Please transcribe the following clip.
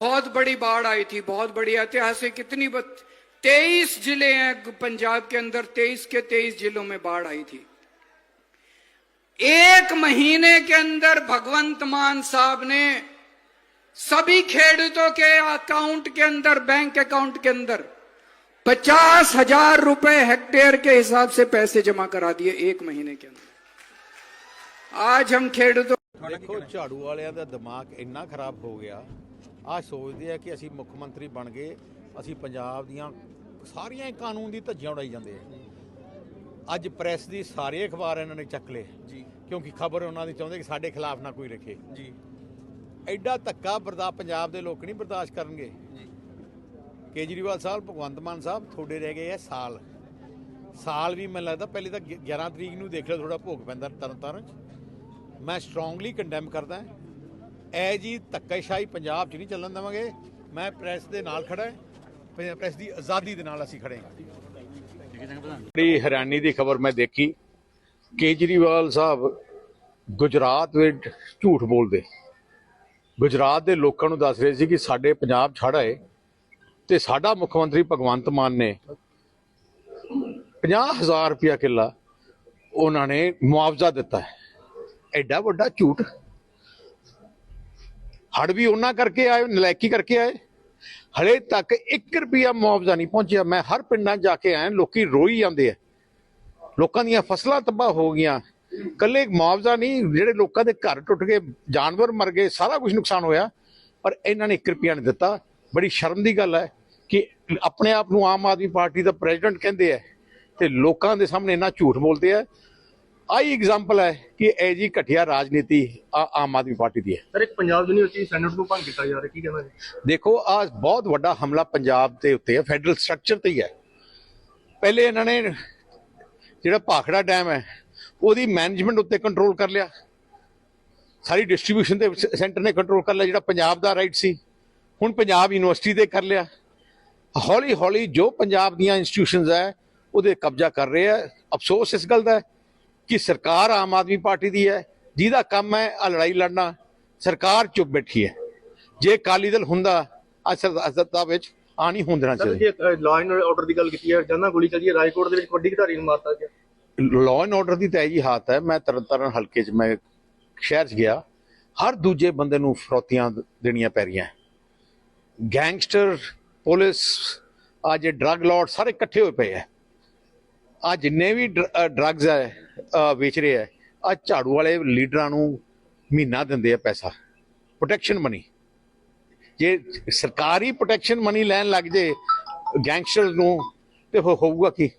बहुत बड़ी बाढ़ आई थी, बहुत बड़ी ऐतिहासिक इतनी तेईस ज़िले हैं, पंजाब के अंदर तेईस के तेईस जिलों में बाढ़ आई थी। एक महीने के अंदर भगवंत मान साहब ने सभी खेडूतों के अकाउंट के अंदर, बैंक अकाउंट के अंदर पचास हज़ार रुपए हेक्टेयर के हिसाब से पैसे जमा करा दिए एक महीने के अंदर। आज हम खेडूतों देखो, झाड़ू वाले का दिमाग इन्ना खराब हो गया। ਆ ਸੋਚਦੇ ਆ ਕਿ ਅਸੀਂ ਮੁੱਖ ਮੰਤਰੀ ਬਣ ਗਏ ਅਸੀਂ ਪੰਜਾਬ ਦੀਆਂ ਸਾਰੀਆਂ ਕਾਨੂੰਨ ਦੀ ਧੱਜੀਆਂ ਉਡਾਈ ਜਾਂਦੇ ਆ। ਅੱਜ ਪ੍ਰੈਸ ਦੀ ਸਾਰੇ ਅਖਬਾਰ ਇਹਨਾਂ ਨੇ ਚੱਕ ਲਏ ਜੀ। ਕਿਉਂਕਿ ਖਬਰ ਉਹਨਾਂ ਦੀ ਚਾਹੁੰਦੇ ਕਿ ਸਾਡੇ ਖਿਲਾਫ ਨਾ ਕੋਈ ਰੱਖੇ। ਜੀ। ਐਡਾ ਧੱਕਾ ਬਰਦਾ ਪੰਜਾਬ ਦੇ ਲੋਕ ਨਹੀਂ ਬਰਦਾਸ਼ਤ ਕਰਨਗੇ। ਜੀ। ਕੇਜਰੀਵਾਲ ਸਾਹਿਬ ਭਗਵੰਤ ਮਾਨ ਸਾਹਿਬ ਤੁਹਾਡੇ ਰਹਿ ਗਏ ਆ ਸਾਲ। ਸਾਲ ਵੀ ਮੈਨੂੰ ਲੱਗਦਾ ਪਹਿਲੇ ਤਾਂ 11 ਤਰੀਕ ਨੂੰ ਦੇਖ ਲਿਓ ਥੋੜਾ ਭੋਗ ਪੈਂਦਾ ਤਰਨ ਤਾਰਨ ਚ। ਮੈਂ ਸਟਰੋਂਗਲੀ ਕੰਡੈਮ ਕਰਦਾ। ਐ ਜੀ ਧੱਕੇਸ਼ਾਹੀ ਪੰਜਾਬ 'ਚ ਨਹੀਂ ਚੱਲਣ ਦੇਵਾਂਗੇ। ਮੈਂ ਪ੍ਰੈਸ ਦੇ ਨਾਲ ਖੜਾ ਹਾਂ। ਪ੍ਰੈਸ ਦੀ ਆਜ਼ਾਦੀ ਦੇ ਨਾਲ ਅਸੀਂ ਖੜੇ ਹਾਂ। ਬੜੀ ਹੈਰਾਨੀ ਦੀ ਖਬਰ ਮੈਂ ਦੇਖੀ। ਕੇਜਰੀਵਾਲ ਸਾਹਿਬ ਗੁਜਰਾਤ ਵਿੱਚ ਝੂਠ ਬੋਲਦੇ। ਗੁਜਰਾਤ ਦੇ ਲੋਕਾਂ ਨੂੰ ਦੱਸ ਰਹੇ ਸੀ ਕਿ ਸਾਡੇ ਪੰਜਾਬ ਛੜ ਆਏ ਤੇ ਸਾਡਾ ਮੁੱਖ ਮੰਤਰੀ ਭਗਵੰਤ ਮਾਨ ਨੇ 50000 ਰੁਪਇਆ ਕਿੱਲਾ ਉਹਨਾਂ ਨੇ ਮੁਆਵਜ਼ਾ ਦਿੱਤਾ ਹੈ। ਐਡਾ ਵੱਡਾ ਝੂਠ ਹੜ ਵੀ ਉਹਨਾਂ ਕਰਕੇ ਆਏ ਨਲਾਇਕੀ ਕਰਕੇ ਆਏ। ਹਲੇ ਤੱਕ 1 ਰੁਪਿਆ ਮੁਆਵਜ਼ਾ ਨਹੀਂ ਪਹੁੰਚਿਆ। ਮੈਂ ਹਰ ਪਿੰਡਾਂ 'ਚ ਜਾ ਕੇ ਆਇਆ, ਲੋਕੀ ਰੋਈ ਜਾਂਦੇ ਆ। ਲੋਕਾਂ ਦੀਆਂ ਫਸਲਾਂ ਤਬਾਹ ਹੋ ਗਈਆਂ। ਕੱਲੇ ਮੁਆਵਜ਼ਾ ਨਹੀਂ, ਜਿਹੜੇ ਲੋਕਾਂ ਦੇ ਘਰ ਟੁੱਟ ਗਏ, ਜਾਨਵਰ ਮਰ ਗਏ, ਸਾਰਾ ਕੁਝ ਨੁਕਸਾਨ ਹੋਇਆ। ਪਰ ਇਹਨਾਂ ਨੇ 1 ਰੁਪਿਆ ਨਹੀਂ ਦਿੱਤਾ। ਬੜੀ ਸ਼ਰਮ ਦੀ ਗੱਲ ਹੈ ਕਿ ਆਪਣੇ ਆਪ ਨੂੰ ਆਮ ਆਦਮੀ ਪਾਰਟੀ ਦਾ ਪ੍ਰੈਜ਼ੀਡੈਂਟ ਕਹਿੰਦੇ ਆ ਤੇ ਲੋਕਾਂ ਦੇ ਸਾਹਮਣੇ ਇੰਨਾ ਝੂਠ ਬੋਲਦੇ ਆ। ਆਈ ਐਗਜ਼ਾਮਪਲ ਹੈ ਕਿ ਇਹ ਜੀ ਘਟੀਆ ਰਾਜਨੀਤੀ ਆ- ਆਮ ਆਦਮੀ ਪਾਰਟੀ ਦੀ ਹੈ। ਸਰ ਇੱਕ ਪੰਜਾਬ ਯੂਨੀਵਰਸਿਟੀ ਸੈਨੇਟ ਨੂੰ ਭੰਗ ਕੀਤਾ ਜਾ ਰਿਹਾ ਕੀ ਕਹਿੰਦਾ ਜੀ? ਦੇਖੋ ਆ ਬਹੁਤ ਵੱਡਾ ਹਮਲਾ ਪੰਜਾਬ ਦੇ ਉੱਤੇ ਹੈ ਫੈਡਰਲ ਸਟਰਕਚਰ ਤੇ ਹੀ ਹੈ। ਪਹਿਲੇ ਇਹਨਾਂ ਨੇ ਜਿਹੜਾ ਭਾਖੜਾ ਡੈਮ ਹੈ ਉਹਦੀ ਮੈਨੇਜਮੈਂਟ ਉੱਤੇ ਕੰਟਰੋਲ ਕਰ ਲਿਆ। ਸਾਰੀ ਡਿਸਟ੍ਰੀਬਿਊਸ਼ਨ ਦੇ ਸੈਂਟਰ ਨੇ ਕੰਟਰੋਲ ਕਰ ਲਿਆ ਜਿਹੜਾ ਪੰਜਾਬ ਦਾ ਰਾਈਟ ਸੀ। ਹੁਣ ਪੰਜਾਬ ਯੂਨੀਵਰਸਿਟੀ ਤੇ ਕਰ ਲਿਆ। ਹੌਲੀ ਹੌਲੀ ਜੋ ਪੰਜਾਬ ਦੀਆਂ ਇੰਸਟੀਟਿਊਸ਼ਨਸ ਹੈ ਉਹਦੇ ਕਬਜ਼ਾ ਕਰ ਰਹੇ ਆ ਅਫਸੋਸ ਇਸ ਗੱਲ ਦਾ ਹੈ ਕਿ ਸਰਕਾਰ ਆਮ ਆਦਮੀ ਪਾਰਟੀ ਦੀ ਹੈ ਜਿਹਦਾ ਕੰਮ ਹੈ ਆ ਲੜਾਈ ਲੜਨਾ ਸਰਕਾਰ ਚੁੱਪ ਬੈਠੀ ਹੈ। ਜੇ ਅਕਾਲੀ ਦਲ ਹੁੰਦਾ ਅੱਜ ਸੱਤਾ ਵਿੱਚ ਆ ਨਹੀਂ ਹੁੰਦਣਾ ਚਾਹੀਦਾ। ਜੇ ਲਾਅ ਐਂਡ ਆਰਡਰ ਦੀ ਗੱਲ ਕੀਤੀ ਹੈ ਜਨਾਂ ਗੋਲੀ ਚੱਲੀ ਹੈ ਰਾਜਕੋਟ ਦੇ ਵਿੱਚ ਵੱਡੀ ਖਿਡਾਰੀ ਨੂੰ ਮਾਰਤਾ ਗਿਆ। ਲਾਅ ਐਂਡ ਆਰਡਰ ਦੀ ਤਾਂ ਇਹੀ ਹਾਲਤ ਹੈ ਮੈਂ ਤਰਨਤਾਰਨ ਹਲਕੇ 'ਚ ਮੈਂ ਸ਼ਹਿਰ 'ਚ ਗਿਆ। ਹਰ ਦੂਜੇ ਬੰਦੇ ਨੂੰ ਫਰੋਤੀਆਂ ਦੇਣੀਆਂ ਪੈ ਰਹੀਆਂ। ਗੈਂਗਸਟਰ ਪੁਲਿਸ ਆ ਜੇ ਡਰੱਗ ਲਾਰਡ ਸਾਰੇ ਇਕੱਠੇ ਹੋਏ ਪਏ ਆ ਆ ਜਿੰਨੇ ਵੀ ਡਰੱਗਸ ਹੈ ਵੇਚ ਰਹੇ ਆ ਆ ਝਾੜੂ ਵਾਲੇ ਲੀਡਰਾਂ ਨੂੰ ਮਹੀਨਾ ਦਿੰਦੇ ਆ ਪੈਸਾ। ਪ੍ਰੋਟੈਕਸ਼ਨ ਮਨੀ ਜੇ ਸਰਕਾਰੀ ਪ੍ਰੋਟੈਕਸ਼ਨ ਮਨੀ ਲੈਣ ਲੱਗ ਜੇ ਗੈਂਗਸਟਰ ਨੂੰ, ਤੇ ਹੋ- ਹੋਊਗਾ ਕੀ?